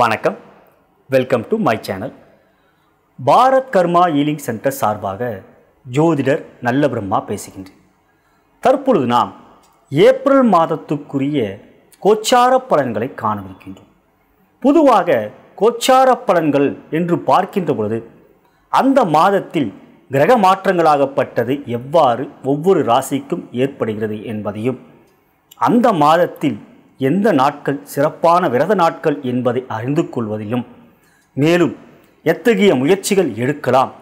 வணக்கம். Welcome to my channel Bharat Karma healing centre சார்பாக ஜோதிடர் நல்ல பிரம்மா பேசுகின்றேன். தற்பொழுது நாம் ஏப்ரல் மாதத்துக்குரிய கோச்சார பலன்களை காணவிருக்கின்றோம். பொதுவாக கோச்சார பலன்கள் என்று பார்க்கின்ற பொழுது அந்த மாதத்தில் கிரக மாற்றங்களாகப்பட்டது எவ்வாறு ஒவ்வொரு ராசிக்கும் ஏற்படுகிறது என்பதையும் அந்த மாதத்தில் எந்த நாட்கள் சிறப்பான விரத நாட்கள் என்பதை அறிந்து கொள்வதிலும் மேலும் எத்தகைய முயற்சிகள் எடுக்கலாம்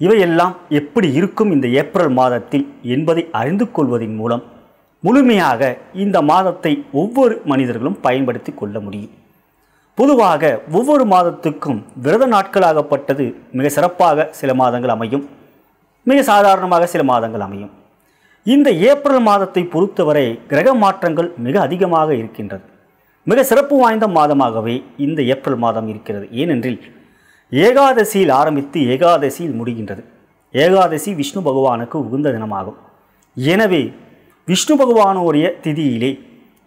இவையெல்லாம் எப்படி இருக்கும் இந்த ஏப்ரல் மாதத்தில் என்பதை அறிந்து கொள்வதன் மூலம் முழுமையாக இந்த மாதத்தை ஒவ்வொரு மனிதர்களும் பயன்படுத்தி கொள்ள முடியும். பொதுவாக ஒவ்வொரு மாதத்துக்கும் விரத நாட்களாகப்பட்டது மிக சிறப்பாக சில மாதங்கள் அமையும் மிக சாதாரணமாக சில மாதங்கள் அமையும். இந்த ஏப்ரல் மாதத்தை பொறுத்தவரை கிரக மாற்றங்கள் மிக அதிகமாக இருக்கின்றது. மிக சிறப்பு வாய்ந்த மாதமாகவே இந்த ஏப்ரல் மாதம் இருக்கிறது. ஏனென்றில் ஏகாதசியில் ஆரம்பித்து ஏகாதசியில் முடிகின்றது. ஏகாதசி விஷ்ணு பகவானுக்கு உகந்த தினமாகும். எனவே விஷ்ணு பகவானுடைய திதியிலே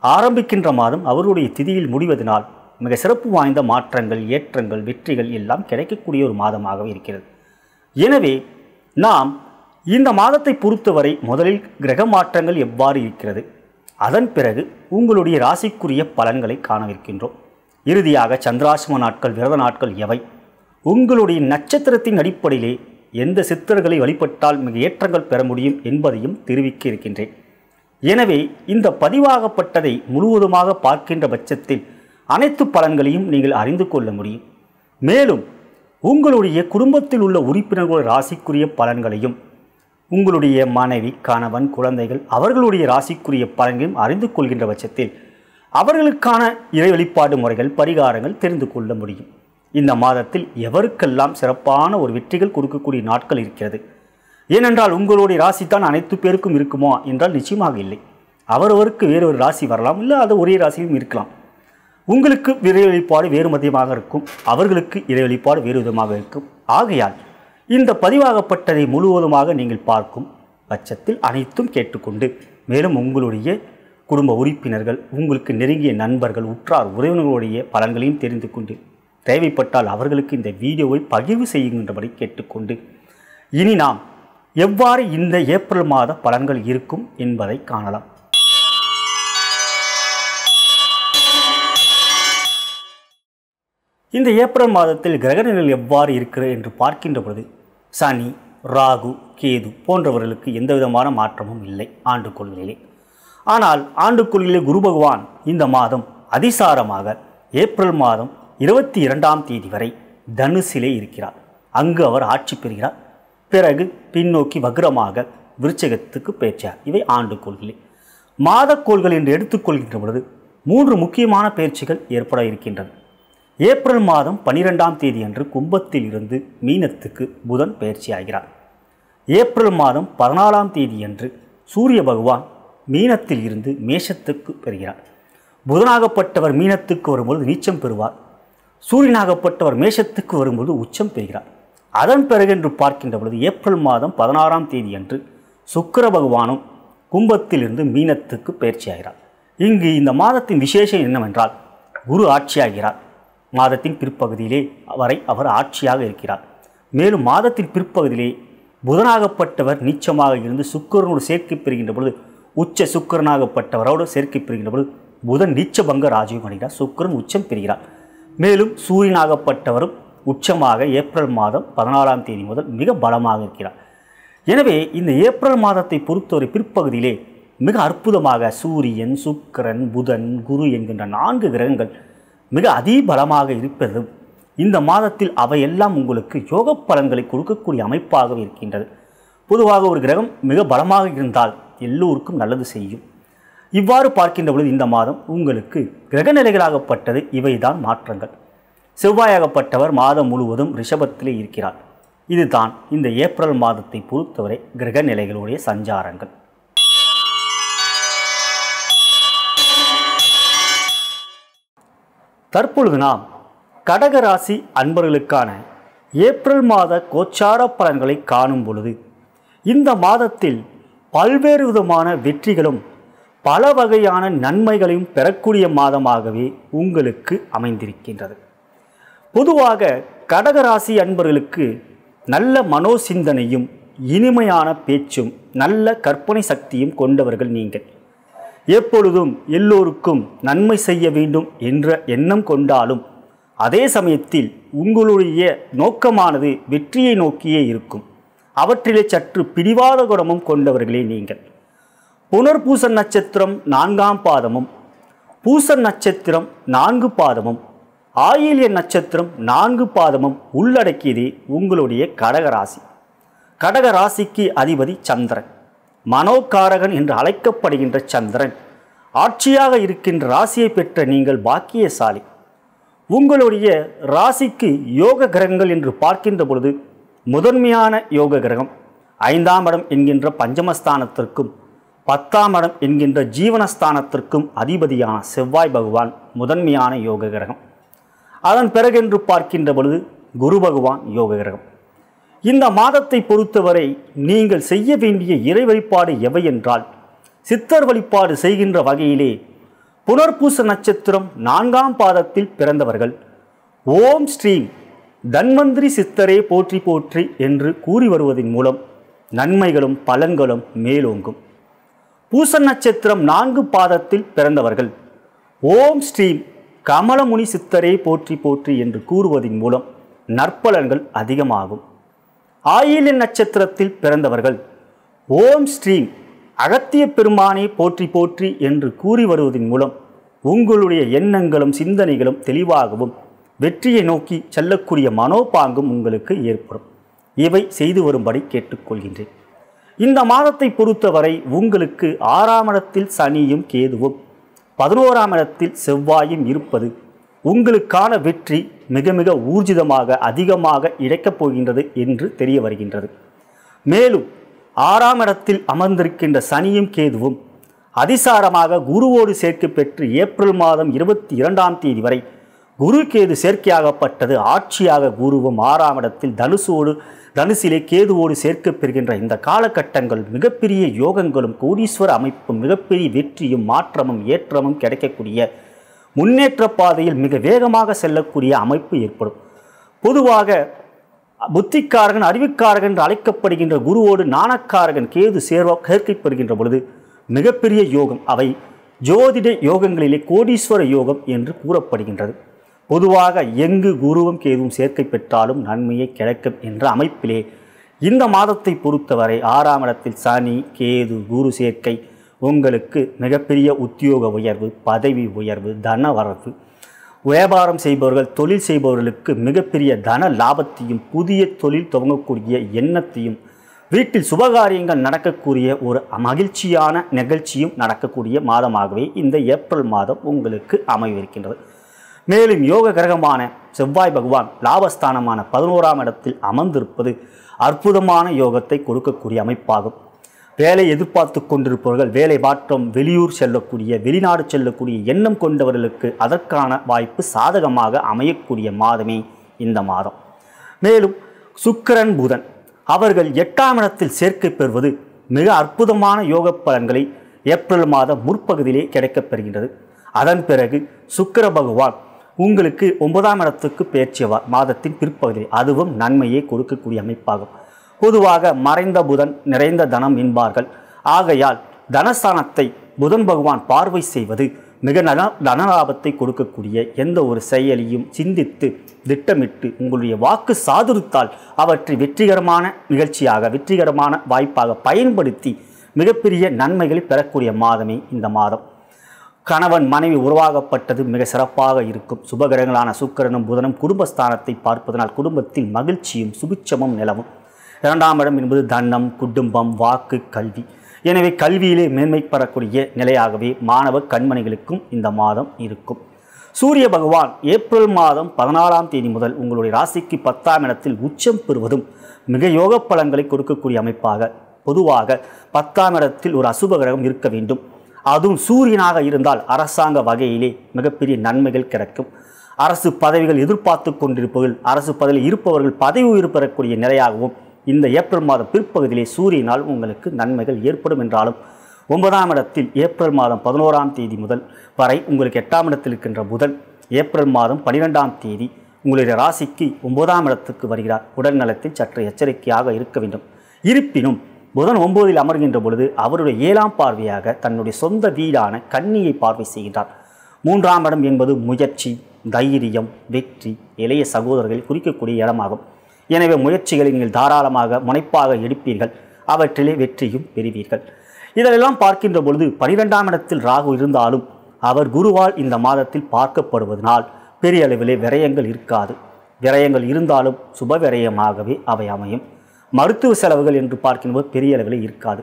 ஆரம்பிக்கின்ற மாதம் அவருடைய திதியில் முடிவதனால் மிக சிறப்பு வாய்ந்த மாற்றங்கள் ஏற்றங்கள் வெற்றிகள் எல்லாம் கிடைக்கக்கூடிய ஒரு மாதமாகவே இருக்கிறது. எனவே நாம் இந்த மாதத்தை பொறுத்தவரை முதலில் கிரக மாற்றங்கள் எவ்வாறு இருக்கிறது? அதன் பிறகு உங்களுடைய ராசிக்குரிய பலன்களை காணவிருக்கின்றோம். இறுதியாக சந்திராசிரம நாட்கள் விரத நாட்கள் எவை? உங்களுடைய நட்சத்திரத்தின் அடிப்படையிலே எந்த சித்தர்களை வழிபட்டால் மிக ஏற்றங்கள் பெற முடியும் என்பதையும் தெரிவிக்க இருக்கின்றேன். எனவே இந்த பதிவாகப்பட்டதை முழுவதுமாக பார்க்கின்ற பட்சத்தில் அனைத்து பலன்களையும் நீங்கள் அறிந்து கொள்ள முடியும். மேலும் உங்களுடைய குடும்பத்தில் உள்ள உறுப்பினர்கள் ராசிக்குரிய பலன்களையும் உங்களுடைய மனைவி கணவன் குழந்தைகள் அவர்களுடைய ராசிக்குரிய பலன்களையும் அறிந்து கொள்கின்ற பட்சத்தில் அவர்களுக்கான இறை வழிபாடு முறைகள் பரிகாரங்கள் தெரிந்து கொள்ள முடியும். இந்த மாதத்தில் எவருக்கெல்லாம் சிறப்பான ஒரு வெற்றிகள் கொடுக்கக்கூடிய நாட்கள் இருக்கிறது? ஏனென்றால் உங்களுடைய ராசி தான் அனைத்து பேருக்கும் இருக்குமா என்றால் நிச்சயமாக இல்லை. அவரவருக்கு வேறு ஒரு ராசி வரலாம் இல்லை அது ஒரே ராசியும் இருக்கலாம். உங்களுக்கு இறை வெளிப்பாடு வேறு மதியமாக இருக்கும் அவர்களுக்கு இறை வழிபாடு வேறு விதமாக இருக்கும். ஆகையால் இந்த பதிவாகப்பட்டதை முழுவதுமாக நீங்கள் பார்க்கும் பட்சத்தில் அனைத்தும் கேட்டுக்கொண்டு மேலும் உங்களுடைய குடும்ப உறுப்பினர்கள் உங்களுக்கு நெருங்கிய நண்பர்கள் உற்றார் உறவினர்களுடைய பலன்களையும் தெரிந்து கொண்டு தேவைப்பட்டால் அவர்களுக்கு இந்த வீடியோவை பகிர்வு செய்கின்றபடி கேட்டுக்கொண்டு இனி நாம் எவ்வாறு இந்த ஏப்ரல் மாத பலன்கள் இருக்கும் என்பதை காணலாம். இந்த ஏப்ரல் மாதத்தில் கிரகநிலைகள் எவ்வாறு இருக்கிறது என்று பார்க்கின்ற பொழுது சனி ராகு கேது போன்றவர்களுக்கு எந்த விதமான மாற்றமும் இல்லை. ஆண்டு கொள்கையிலே ஆனால் ஆண்டு கொள்கையிலே குரு பகவான் இந்த மாதம் அதிசாரமாக ஏப்ரல் மாதம் இருபத்தி இரண்டாம் தேதி வரை தனுசிலே இருக்கிறார். அங்கு அவர் ஆட்சி பெறுகிறார். பிறகு பின்னோக்கி வக்ரமாக விருச்சகத்துக்கு பேச்சார் இவை ஆண்டு கோள்களே மாதக்கோள்கள் என்று எடுத்துக்கொள்கின்ற பொழுது மூன்று முக்கியமான பயிற்சிகள் ஏற்பட இருக்கின்றன. ஏப்ரல் மாதம் பனிரெண்டாம் தேதி அன்று கும்பத்தில் இருந்து மீனத்துக்கு புதன் பயிற்சியாகிறார். ஏப்ரல் மாதம் பதினாலாம் தேதி அன்று சூரிய பகவான் மீனத்தில் இருந்து மேஷத்துக்கு பெறுகிறார். புதனாகப்பட்டவர் மீனத்துக்கு வரும்பொழுது நீச்சம் பெறுவார். சூரியனாகப்பட்டவர் மேஷத்துக்கு வரும்போது உச்சம் பெறுகிறார். அதன் பிறகு என்று பார்க்கின்ற பொழுது ஏப்ரல் மாதம் பதினாறாம் தேதி அன்று சுக்கிர பகவானும் கும்பத்திலிருந்து மீனத்துக்கு பயிற்சியாகிறார். இங்கு இந்த மாதத்தின் விசேஷம் என்னவென்றால் குரு ஆட்சியாகிறார். மாதத்தின் பிற்பகுதியிலே வரை அவர் ஆட்சியாக இருக்கிறார். மேலும் மாதத்தின் பிற்பகுதியிலே புதனாகப்பட்டவர் நீச்சமாக இருந்து சுக்கரனோடு சேர்க்கை பெறுகின்ற பொழுது உச்ச சுக்கரனாகப்பட்டவரோடு சேர்க்கை பெறுகின்ற பொழுது புதன் நீச்சபங்க ராஜ்யம் அடைகிறார். சுக்கரன் உச்சம் பெறுகிறார். மேலும் சூரியனாகப்பட்டவரும் உச்சமாக ஏப்ரல் மாதம் பதினாலாம் தேதி முதல் மிக பலமாக இருக்கிறார். எனவே இந்த ஏப்ரல் மாதத்தை பொறுத்தவரை பிற்பகுதியிலே மிக அற்புதமாக சூரியன் சுக்கிரன் புதன் குரு என்கின்ற நான்கு கிரகங்கள் மிக அதிபலமாக இருப்பதும் இந்த மாதத்தில் அவையெல்லாம் உங்களுக்கு யோக பலன்களை கொடுக்கக்கூடிய அமைப்பாகவே இருக்கின்றது. பொதுவாக ஒரு கிரகம் மிக பலமாக இருந்தால் எல்லோருக்கும் நல்லது செய்யும். இவ்வாறு பார்க்கின்ற பொழுது இந்த மாதம் உங்களுக்கு கிரக நிலைகளாகப்பட்டது இவைதான் மாற்றங்கள். செவ்வாயாகப்பட்டவர் மாதம் முழுவதும் ரிஷபத்திலே இருக்கிறார். இதுதான் இந்த ஏப்ரல் மாதத்தை பொறுத்தவரை கிரக நிலைகளுடைய சஞ்சாரங்கள். தற்பொழுது நாம் கடகராசி அன்பர்களுக்கான ஏப்ரல் மாத கோச்சார பலன்களை காணும் பொழுது இந்த மாதத்தில் பல்வேறு விதமான வெற்றிகளும் பல வகையான நன்மைகளையும் பெறக்கூடிய மாதமாகவே உங்களுக்கு அமைந்திருக்கின்றது. பொதுவாக கடகராசி அன்பர்களுக்கு நல்ல மனோசிந்தனையும் இனிமையான பேச்சும் நல்ல கற்பனை சக்தியும் கொண்டவர்கள் நீங்கள். எப்பொழுதும் எல்லோருக்கும் நன்மை செய்ய வேண்டும் என்ற எண்ணம் கொண்டாலும் அதே சமயத்தில் உங்களுடைய நோக்கமானது வெற்றியை நோக்கியே இருக்கும். அவற்றிலே சற்று பிடிவாத குணமும் கொண்டவர்களே நீங்கள். புனர்பூச நட்சத்திரம் நான்காம் பாதமும் பூச நட்சத்திரம் நான்கு பாதமும் ஆயிலிய நட்சத்திரம் நான்கு பாதமும் உள்ளடக்கியதே உங்களுடைய கடகராசி. கடகராசிக்கு அதிபதி சந்திரன். மனோகாரகன் என்று அழைக்கப்படுகின்ற சந்திரன். ஆட்சியாக இருக்கின்ற ராசியை பெற்ற நீங்கள் பாக்கியசாலி. உங்களுடைய ராசிக்கு யோக கிரகங்கள் என்று பார்க்கின்ற பொழுது முதன்மையான யோக கிரகம் ஐந்தாம் இடம் என்கின்ற பஞ்சமஸ்தானத்திற்கும் பத்தாம் இடம் என்கின்ற ஜீவனஸ்தானத்திற்கும் அதிபதியான செவ்வாய் பகவான் முதன்மையான யோக கிரகம். அதன் பிறகென்று பார்க்கின்ற பொழுது குரு பகவான் யோக கிரகம். இந்த மாதத்தை பொறுத்தவரை நீங்கள் செய்ய வேண்டிய இறை வழிபாடு எவை என்றால் சித்தர் வழிபாடு செய்கின்ற வகையிலே புனர்பூச நட்சத்திரம் நான்காம் பாதத்தில் பிறந்தவர்கள். ஓம் ஸ்ரீம் தன்வந்திரி சித்தரே போற்றி போற்றி என்று கூறி வருவதன் மூலம் நன்மைகளும் பலன்களும் மேலோங்கும். பூச நட்சத்திரம் நான்கு பாதத்தில் பிறந்தவர்கள். ஓம் ஸ்ரீம் கமலமுனி சித்தரே போற்றி போற்றி என்று கூறுவதன் மூலம் நற்பலன்கள் அதிகமாகும். ஆயிலின் நட்சத்திரத்தில் பிறந்தவர்கள். ஓம் ஸ்ரீ அகத்திய பெருமானே போற்றி போற்றி என்று கூறி வருவதன் மூலம் உங்களுடைய எண்ணங்களும் சிந்தனைகளும் தெளிவாகவும் வெற்றியை நோக்கி செல்லக்கூடிய மனோபாங்கும் உங்களுக்கு ஏற்படும். இவை செய்து வரும்படி கேட்டுக்கொள்கின்றேன். இந்த மாதத்தை பொறுத்தவரை உங்களுக்கு ஆறாம் இடத்தில் சனியும் கேதுவும் பதினோராம் இடத்தில் செவ்வாயும் இருப்பது உங்களுக்கான வெற்றி மிக மிக ஊர்ஜிதமாக அதிகமாக இழைக்கப் போகின்றது என்று தெரிய வருகின்றது. மேலும் ஆறாம் இடத்தில் அமர்ந்திருக்கின்ற சனியும் கேதுவும் அதிசாரமாக குருவோடு சேர்க்கை பெற்று ஏப்ரல் மாதம் இருபத்தி இரண்டாம் தேதி வரை குரு கேது சேர்க்கையாகப்பட்டது. ஆட்சியாக குருவும் ஆறாம் இடத்தில் தனுசோடு தனுசிலே கேதுவோடு சேர்க்கப் பெறுகின்ற இந்த காலகட்டங்கள் மிகப்பெரிய யோகங்களும் கோடீஸ்வர அமைப்பும் மிகப்பெரிய வெற்றியும் மாற்றமும் ஏற்றமும் கிடைக்கக்கூடிய முன்னேற்ற பாதையில் மிக வேகமாக செல்லக்கூடிய அமைப்பு ஏற்படும். பொதுவாக புத்திக்காரகன் அறிவுக்காரகன் என்று அழைக்கப்படுகின்ற குருவோடு நாணக்காரகன் கேது சேர்வ சேர்க்கைப்படுகின்ற பொழுது மிகப்பெரிய யோகம் அவை ஜோதிட யோகங்களிலே கோடீஸ்வர யோகம் என்று கூறப்படுகின்றது. பொதுவாக எங்கு குருவும் கேதுவும் சேர்க்கை பெற்றாலும் நன்மையை கிடைக்கும் என்ற அமைப்பிலே இந்த மாதத்தை பொறுத்தவரை ஆறாம் இடத்தில் சனி கேது குரு சேர்க்கை உங்களுக்கு மிகப்பெரிய உத்தியோக உயர்வு பதவி உயர்வு தன வரவு. வியாபாரம் செய்பவர்கள் தொழில் செய்பவர்களுக்கு மிகப்பெரிய தன லாபத்தையும் புதிய தொழில் துவங்கக்கூடிய எண்ணத்தையும் வீட்டில் சுபகாரியங்கள் நடக்கக்கூடிய ஒரு மகிழ்ச்சியான நிகழ்ச்சியும் நடக்கக்கூடிய மாதமாகவே இந்த ஏப்ரல் மாதம் உங்களுக்கு அமைவிருக்கின்றது. மேலும் யோக கிரகமான செவ்வாய் பகவான் லாபஸ்தானமான பதினோராம் இடத்தில் அமர்ந்திருப்பது அற்புதமான யோகத்தை கொடுக்கக்கூடிய அமைப்பாகும். வேலை எதிர்பார்த்து கொண்டிருப்பவர்கள் வேலை மாற்றம் வெளியூர் செல்லக்கூடிய வெளிநாடு செல்லக்கூடிய எண்ணம் கொண்டவர்களுக்கு அதற்கான வாய்ப்பு சாதகமாக அமையக்கூடிய மாதமே இந்த மாதம். மேலும் சுக்கரன் புதன் அவர்கள் எட்டாம் இடத்தில் சேர்க்கை பெறுவது மிக அற்புதமான யோக பலன்களை ஏப்ரல் மாதம் முற்பகுதியிலே கிடைக்கப் பெறுகின்றது. அதன் பிறகு சுக்கிர பகவான் உங்களுக்கு ஒன்பதாம் இடத்துக்கு பேச்சியவார் மாதத்தின் பிற்பகுதியில். அதுவும் நன்மையை கொடுக்கக்கூடிய அமைப்பாகும். பொதுவாக மறைந்த புதன் நிறைந்த தனம் என்பார்கள். ஆகையால் தனஸ்தானத்தை புதன் பகவான் பார்வை செய்வது மிக நல தனலாபத்தை கொடுக்கக்கூடிய எந்த ஒரு செயலையும் சிந்தித்து திட்டமிட்டு உங்களுடைய வாக்கு சாதுரித்தால் அவற்றை வெற்றிகரமான நிகழ்ச்சியாக வெற்றிகரமான வாய்ப்பாக பயன்படுத்தி மிகப்பெரிய நன்மைகளை பெறக்கூடிய மாதமே இந்த மாதம். கணவன் மனைவி உருவாகப்பட்டது மிக சிறப்பாக இருக்கும். சுபகிரகங்களான சுக்கிரனும் புதனும் குடும்பஸ்தானத்தை பார்ப்பதனால் குடும்பத்தில் மகிழ்ச்சியும் சுபிச்சமும் நிலவும். இரண்டாம் இடம் என்பது தன்னம் குடும்பம் வாக்கு கல்வி. எனவே கல்வியிலே மேன்மை பெறக்கூடிய நிலையாகவே மாணவ கண்மணிகளுக்கும் இந்த மாதம் இருக்கும். சூரிய பகவான் ஏப்ரல் மாதம் பதினாலாம் தேதி முதல் உங்களுடைய ராசிக்கு பத்தாம் இடத்தில் உச்சம் பெறுவதும் மிக யோக பலன்களை கொடுக்கக்கூடிய அமைப்பாக பொதுவாக பத்தாம் இடத்தில் ஒரு அசுப கிரகம் இருக்க வேண்டும். அதுவும் சூரியனாக இருந்தால் அரசாங்க வகையிலே மிகப்பெரிய நன்மைகள் கிடைக்கும். அரசு பதவிகள் எதிர்பார்த்து கொண்டிருப்பவர்கள் அரசு பதவியில் இருப்பவர்கள் பதவி உயிர் பெறக்கூடிய நிலையாகவும் இந்த ஏப்ரல் மாதம் பிற்பகுதியிலே சூரியனால் உங்களுக்கு நன்மைகள் ஏற்படும் என்றாலும் ஒன்பதாம் இடத்தில் ஏப்ரல் மாதம் பதினோராம் தேதி முதல் வரை உங்களுக்கு எட்டாம் இடத்தில் இருக்கின்ற புதன் ஏப்ரல் மாதம் பனிரெண்டாம் தேதி உங்களுடைய ராசிக்கு ஒன்பதாம் இடத்துக்கு வருகிறார். உடல் நலத்தில் சற்று எச்சரிக்கையாக இருக்க வேண்டும். இருப்பினும் புதன் ஒன்பதில் அமர்கின்ற பொழுது அவருடைய ஏழாம் பார்வையாக தன்னுடைய சொந்த வீடான கன்னியை பார்வை செய்கின்றார். மூன்றாம் இடம் என்பது முயற்சி தைரியம் வெற்றி இளைய சகோதரர்கள் குறிக்கக்கூடிய இடமாகும். எனவே முயற்சிகளை நீங்கள் தாராளமாக முனைப்பாக எடுப்பீர்கள். அவற்றிலே வெற்றியும் பெறுவீர்கள். இதெல்லாம் பார்க்கின்ற பொழுது பனிரெண்டாம் இடத்தில் ராகு இருந்தாலும் அவர் குருவால் இந்த மாதத்தில் பார்க்கப்படுவதனால் பெரிய அளவிலே விரயங்கள் இருக்காது. விரயங்கள் இருந்தாலும் சுப விரயமாகவே அவை அமையும். மருத்துவ செலவுகள் என்று பார்க்கின்றபோது பெரிய அளவில் இருக்காது.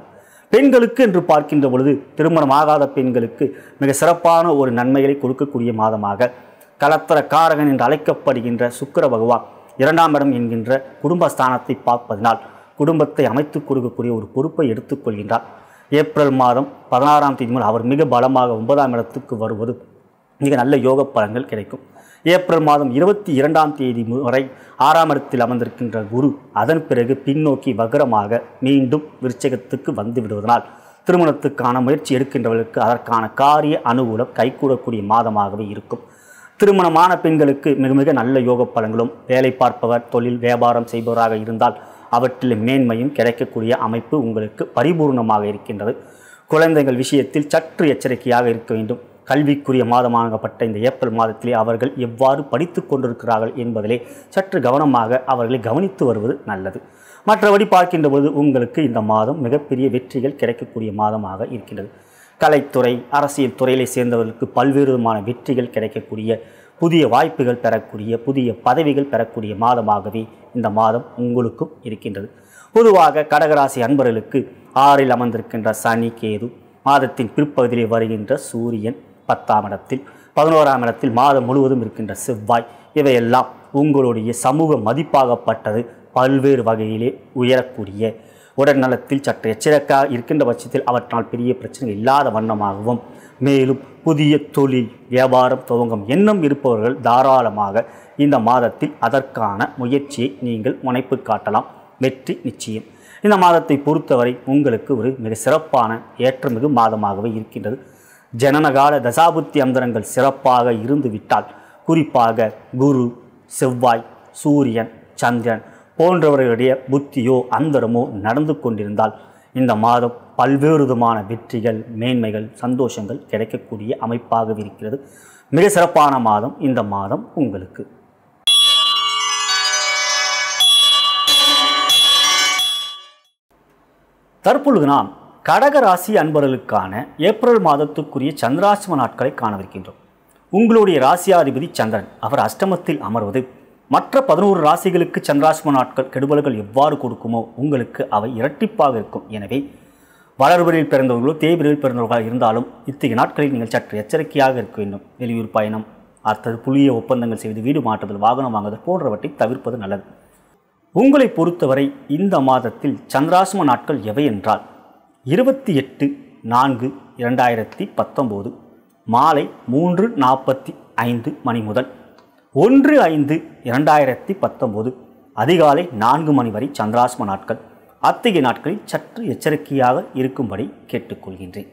பெண்களுக்கு என்று பார்க்கின்ற பொழுது திருமணம் ஆகாத பெண்களுக்கு மிக சிறப்பான ஒரு நன்மைகளை கொடுக்கக்கூடிய மாதமாக கலத்தர காரகன் என்று அழைக்கப்படுகின்ற சுக்கிர பகவான் இரண்டாம் இடம் என்கின்ற குடும்பஸ்தானத்தை பார்ப்பதனால் குடும்பத்தை அமைத்துக் கொடுக்கக்கூடிய ஒரு பொறுப்பை எடுத்துக்கொள்கின்றார் ஏப்ரல் மாதம் பதினாறாம் தேதி முதல் அவர் மிக பலமாக ஒன்பதாம் இடத்துக்கு வருவது மிக நல்ல யோக பலன்கள் கிடைக்கும். ஏப்ரல் மாதம் இருபத்தி இரண்டாம் தேதி வரை ஆறாம் இடத்தில் அமர்ந்திருக்கின்ற குரு அதன் பிறகு பின்னோக்கி வக்ரமாக மீண்டும் விருச்சகத்துக்கு வந்து விடுவதனால் திருமணத்துக்கான முயற்சி எடுக்கின்றவர்களுக்கு அதற்கான காரிய அனுகூலம் கைகூடக்கூடிய மாதமாகவே இருக்கும். திருமணமான பெண்களுக்கு மிக மிக நல்ல யோக பலன்களும் வேலை பார்ப்பவர் தொழில் வியாபாரம் செய்பவராக இருந்தால் அவற்றில் மேன்மையும் கிடைக்கக்கூடிய அமைப்பு உங்களுக்கு பரிபூர்ணமாக இருக்கின்றது. குழந்தைகள் விஷயத்தில் சற்று எச்சரிக்கையாக இருக்க வேண்டும். கல்விக்குரிய மாதமாகப்பட்ட இந்த ஏப்ரல் மாதத்திலே அவர்கள் எவ்வாறு படித்து கொண்டிருக்கிறார்கள் என்பதிலே சற்று கவனமாக அவர்களை கவனித்து வருவது நல்லது. மற்றபடி பார்க்கின்ற பொழுது உங்களுக்கு இந்த மாதம் மிகப்பெரிய வெற்றிகள் கிடைக்கக்கூடிய மாதமாக இருக்கின்றது. கலைத்துறை அரசியல் துறையிலே சேர்ந்தவர்களுக்கு பல்வேறு விதமான வெற்றிகள் கிடைக்கக்கூடிய புதிய வாய்ப்புகள் பெறக்கூடிய புதிய பதவிகள் பெறக்கூடிய மாதமாகவே இந்த மாதம் உங்களுக்கும் இருக்கின்றது. பொதுவாக கடகராசி அன்பர்களுக்கு ஆறில் அமர்ந்திருக்கின்ற சனி கேது மாதத்தின் பிற்பகுதியிலே வருகின்ற சூரியன் பத்தாம் இடத்தில் பதினோராம் இடத்தில் மாதம் முழுவதும் இருக்கின்ற செவ்வாய் இவையெல்லாம் உங்களுடைய சமூக மதிப்பாகப்பட்டது பல்வேறு வகையிலே உயரக்கூடிய உடல் நலத்தில் சற்று எச்சரிக்கையாக இருக்கின்ற பட்சத்தில் அவற்றால் பெரிய பிரச்சனை இல்லாத வண்ணமாகவும் மேலும் புதிய தொழில் வியாபாரம் துவங்கும் எண்ணம் இருப்பவர்கள் தாராளமாக இந்த மாதத்தில் அதற்கான முயற்சியை நீங்கள் முனைப்பு காட்டலாம். வெற்றி நிச்சயம். இந்த மாதத்தை பொறுத்தவரை உங்களுக்கு ஒரு மிக சிறப்பான ஏற்றமிகு மாதமாகவே இருக்கின்றது. ஜனனகால தசாபுத்தி அந்தரங்கள் சிறப்பாக இருந்துவிட்டால் குறிப்பாக குரு செவ்வாய் சூரியன் சந்திரன் போன்றவர்களுடைய புத்தியோ அந்தரமோ நடந்து கொண்டிருந்தால் இந்த மாதம் பல்வேறு விதமான வெற்றிகள் மேன்மைகள் சந்தோஷங்கள் கிடைக்கக்கூடிய அமைப்பாக இருக்கிறது மிக சிறப்பான மாதம் இந்த மாதம் உங்களுக்கு. தற்பொழுது நாம் கடகராசி அன்பர்களுக்கான ஏப்ரல் மாதத்துக்குரிய சந்திராசிம நாட்களை காணவிருக்கின்றோம். உங்களுடைய ராசியாதிபதி சந்திரன் அவர் அஷ்டமத்தில் அமர்வது மற்ற பதினோரு ராசிகளுக்கு சந்திராசிரம நாட்கள் கெடுபல்கள் எவ்வாறு கொடுக்குமோ உங்களுக்கு அவை இரட்டிப்பாக இருக்கும். எனவே வளர்வரில் பிறந்தவர்களோ தேய்பிரிவில் பிறந்தவர்களாக இருந்தாலும் இத்தகைய நாட்களில் நீங்கள் சற்று எச்சரிக்கையாக இருக்க வேண்டும். வெளியூர் பயணம் அடுத்தது புதிய ஒப்பந்தங்கள் செய்து வீடு மாற்றுதல் வாகனம் வாங்குதல் போன்றவற்றை தவிர்ப்பது நல்லது. உங்களை பொறுத்தவரை இந்த மாதத்தில் சந்திராசிரம நாட்கள் எவை என்றால் இருபத்தி எட்டு நான்கு இரண்டாயிரத்தி பத்தொம்போது மாலை மூன்று நாற்பத்தி ஐந்து மணி முதல் ஒன்று ஐந்து இரண்டாயிரத்தி பத்தொம்போது அதிகாலை நான்கு மணி வரை சந்திராசிரம நாட்கள். அத்தகைய நாட்களில் சற்று எச்சரிக்கையாக இருக்கும்படி கேட்டுக்கொள்கின்றேன்.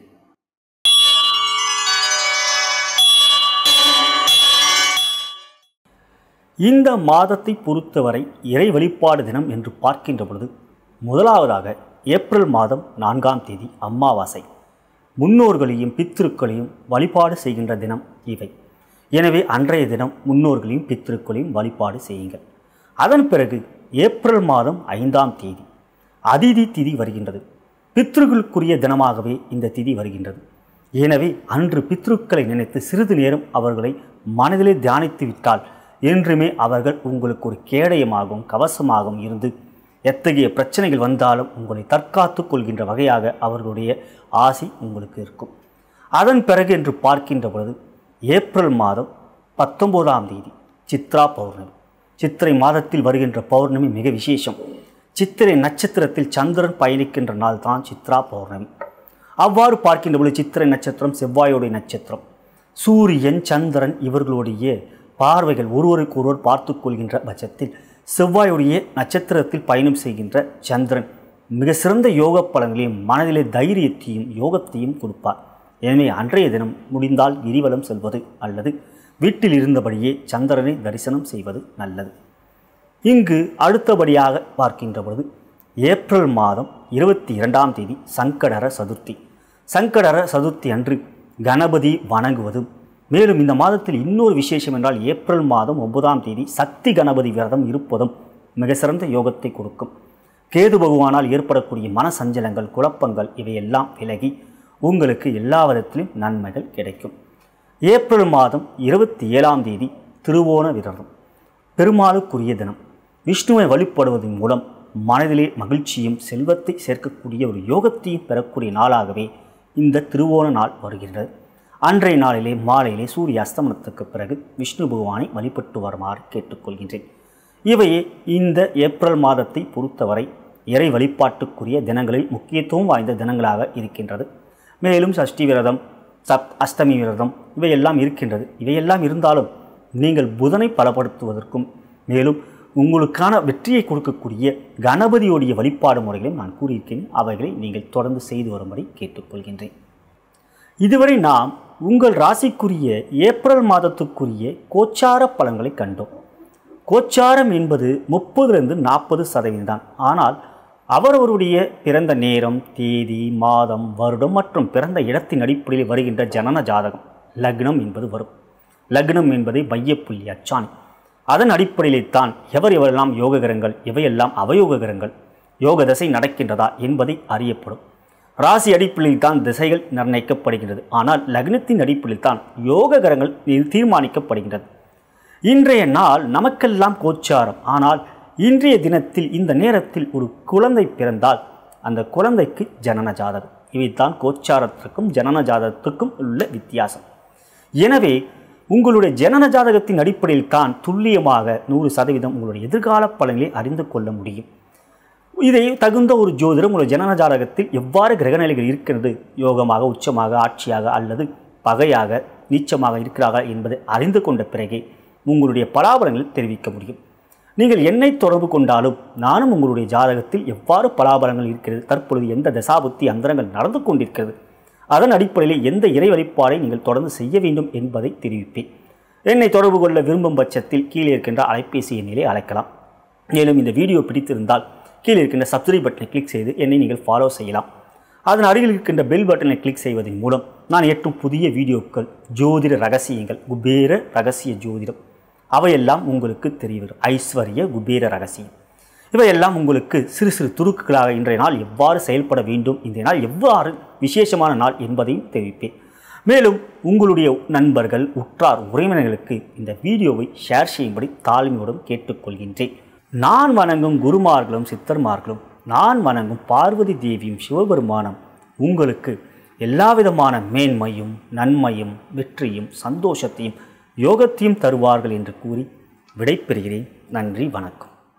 இந்த மாதத்தை பொறுத்தவரை இறை வழிபாடு தினம் என்று பார்க்கின்ற பொழுது முதலாவதாக ஏப்ரல் மாதம் நான்காம் தேதி அமாவாசை. முன்னோர்களையும் பித்திருக்களையும் வழிபாடு செய்கின்ற தினம் இவை. எனவே அன்றைய தினம் முன்னோர்களையும் பித்திருக்களையும் வழிபாடு செய்யுங்கள். அதன் பிறகு ஏப்ரல் மாதம் ஐந்தாம் தேதி அதிதி திதி வருகின்றது. பித்ருக்களுக்குரிய தினமாகவே இந்த திதி வருகின்றது. எனவே அன்று பித்ருக்களை நினைத்து சிறிது நேரம் அவர்களை மனதிலே தியானித்து விட்டால் என்றுமே அவர்கள் உங்களுக்கு ஒரு கேடயமாகவும் கவசமாகவும் இருந்து எத்தகைய பிரச்சனைகள் வந்தாலும் உங்களை தற்காத்து கொள்கின்ற வகையாக அவர்களுடைய ஆசை உங்களுக்கு இருக்கும். அதன் பிறகு என்று பார்க்கின்ற பொழுது ஏப்ரல் மாதம் பத்தொம்போதாம் தேதி சித்ரா பௌர்ணமி. சித்திரை மாதத்தில் வருகின்ற பௌர்ணமி மிக விசேஷம். சித்திரை நட்சத்திரத்தில் சந்திரன் பயணிக்கின்ற நாள் தான் சித்ரா பௌர்ணமி. அவ்வாறு பார்க்கின்ற பொழுது சித்திரை நட்சத்திரம் செவ்வாயோடைய நட்சத்திரம். சூரியன் சந்திரன் இவர்களுடைய பார்வைகள் ஒருவருக்கு ஒருவர் பார்த்து கொள்கின்ற பட்சத்தில் செவ்வாயுடைய நட்சத்திரத்தில் பயணம் செய்கின்ற சந்திரன் மிக சிறந்த யோக பலன்களையும் மனதிலே தைரியத்தையும் யோகத்தையும் கொடுப்பார். எனவே அன்றைய தினம் முடிந்தால் கிரிவலம் செல்வது அல்லது வீட்டில் இருந்தபடியே சந்திரனை தரிசனம் செய்வது நல்லது. இங்கு அடுத்தபடியாக பார்க்கின்ற பொழுது ஏப்ரல் மாதம் இருபத்தி இரண்டாம் தேதி சங்கடர சதுர்த்தி. சங்கடர சதுர்த்தி அன்று கணபதி வணங்குவதும் மேலும் இந்த மாதத்தில் இன்னொரு விசேஷம் என்றால் ஏப்ரல் மாதம் ஒன்பதாம் தேதி சக்தி கணபதி விரதம் இருப்பதும் மிக சிறந்த யோகத்தை கொடுக்கும். கேது பகவானால் ஏற்படக்கூடிய மன சஞ்சலங்கள் குழப்பங்கள் இவையெல்லாம் விலகி உங்களுக்கு எல்லா விதத்திலும் நன்மைகள் கிடைக்கும். ஏப்ரல் மாதம் இருபத்தி ஏழாம் தேதி திருவோண விரதம். பெருமாளுக்குரிய தினம். விஷ்ணுவை வழிபடுவதன் மூலம் மனதிலே மகிழ்ச்சியும் செல்வத்தை சேர்க்கக்கூடிய ஒரு யோகத்தையும் பெறக்கூடிய நாளாகவே இந்த திருவோண நாள் வருகின்றது அன்றைய நாளிலே மாலையிலே சூரிய அஸ்தமனத்துக்கு பிறகு விஷ்ணு பகவானை வழிபட்டு வருமாறு கேட்டுக்கொள்கின்றேன். இவையே இந்த ஏப்ரல் மாதத்தை பொறுத்தவரை இறை வழிபாட்டுக்குரிய தினங்களில் முக்கியத்துவம் வாய்ந்த தினங்களாக இருக்கின்றது. மேலும் சஷ்டி விரதம் சப் அஷ்டமி விரதம் இவையெல்லாம் இருக்கின்றது. இவையெல்லாம் இருந்தாலும் நீங்கள் புதனை பலப்படுத்துவதற்கும் மேலும் உங்களுக்கான வெற்றியை கொடுக்கக்கூடிய கணபதியோடைய வழிபாடு முறைகளையும் நான் கூறியிருக்கேன். அவைகளை நீங்கள் தொடர்ந்து செய்து வரும்படி கேட்டுக்கொள்கின்றேன். இதுவரை நாம் உங்கள் ராசிக்குரிய ஏப்ரல் மாதத்துக்குரிய கோச்சார பலன்களை கண்டோம். கோச்சாரம் என்பது முப்பதுலேருந்து நாற்பது சதவீதம் தான். ஆனால் அவரவருடைய பிறந்த நேரம் தேதி மாதம் வருடம் மற்றும் பிறந்த இடத்தின் அடிப்படையில் வருகின்ற ஜனன ஜாதகம் லக்னம் என்பது வரும். லக்னம் என்பதை மையப்புள்ளி அச்சாணி. அதன் அடிப்படையிலே தான் எவர் எவரெல்லாம் யோககரங்கள் இவையெல்லாம் அவயோககரங்கள் யோக தசை நடக்கின்றதா என்பதை அறியப்படும். ராசி அடிப்படையில் தான் திசைகள் நிர்ணயிக்கப்படுகின்றது. ஆனால் லக்னத்தின் அடிப்படையில் தான் யோக தீர்மானிக்கப்படுகின்றது. இன்றைய நாள் நமக்கெல்லாம் கோச்சாரம். ஆனால் இன்றைய தினத்தில் இந்த நேரத்தில் ஒரு குழந்தை பிறந்தால் அந்த குழந்தைக்கு ஜனன ஜாதகம். இவைதான் கோச்சாரத்திற்கும் ஜனன ஜாதகத்துக்கும் உள்ள வித்தியாசம். எனவே உங்களுடைய ஜனன ஜாதகத்தின் அடிப்படையில் தான் துல்லியமாக நூறு சதவீதம் உங்களுடைய எதிர்கால பலன்களை அறிந்து கொள்ள முடியும். இதை தகுந்த ஒரு ஜோதிடம் உங்களுடைய ஜனன ஜாதகத்தில் எவ்வாறு கிரகநிலைகள் இருக்கிறது யோகமாக உச்சமாக ஆட்சியாக அல்லது பகையாக நீச்சமாக இருக்கிறார்கள் என்பதை அறிந்து கொண்ட பிறகே உங்களுடைய பலாபலங்கள் தெரிவிக்க முடியும். நீங்கள் என்னை தொடர்பு கொண்டாலும் நானும் உங்களுடைய ஜாதகத்தில் எவ்வாறு பலாபலங்கள் இருக்கிறது? தற்பொழுது எந்த தசாபுத்தி அந்தரங்கள் நடந்து கொண்டிருக்கிறது? அதன் அடிப்படையில் எந்த இறை வழிபாடை நீங்கள் தொடர்ந்து செய்ய வேண்டும் என்பதை தெரிவிப்பேன். என்னை தொடர்பு கொள்ள விரும்பும் பட்சத்தில் கீழே இருக்கின்ற அலைபேசி எண்ணிலே அழைக்கலாம். மேலும் இந்த வீடியோ பிடித்திருந்தால் கீழே இருக்கின்ற சப்ஸ்கிரைப் பட்டனை கிளிக் செய்து என்னை நீங்கள் ஃபாலோ செய்யலாம். அதன் அருகில் இருக்கின்ற பெல் பட்டனை கிளிக் செய்வதன் மூலம் நான் ஏற்றும் புதிய வீடியோக்கள் ஜோதிட ரகசியங்கள் குபேர ரகசிய ஜோதிடம் அவையெல்லாம் உங்களுக்கு தெரியவரும் ஐஸ்வர்ய குபீர ரகசியம். இவையெல்லாம் உங்களுக்கு சிறு சிறு துருக்குகளாக இன்றைய நாள் எவ்வாறு செயல்பட வேண்டும்? இன்றைய நாள் எவ்வாறு விசேஷமான நாள் என்பதையும் தெரிவிப்பேன். மேலும் உங்களுடைய நண்பர்கள் உற்றார் உறவினர்களுக்கு இந்த வீடியோவை ஷேர் செய்யும்படி தாழ்மையுடன் கேட்டுக்கொள்கின்றேன். நான் வணங்கும் குருமார்களும் சித்தர்மார்களும் நான் வணங்கும் பார்வதி தேவியும் சிவபெருமானம் உங்களுக்கு எல்லாவிதமான மேன்மையும் நன்மையும் வெற்றியும் சந்தோஷத்தையும் யோகத்தையும் தருவார்கள் என்று கூறி விடைபெறுகிறேன். நன்றி வணக்கம்.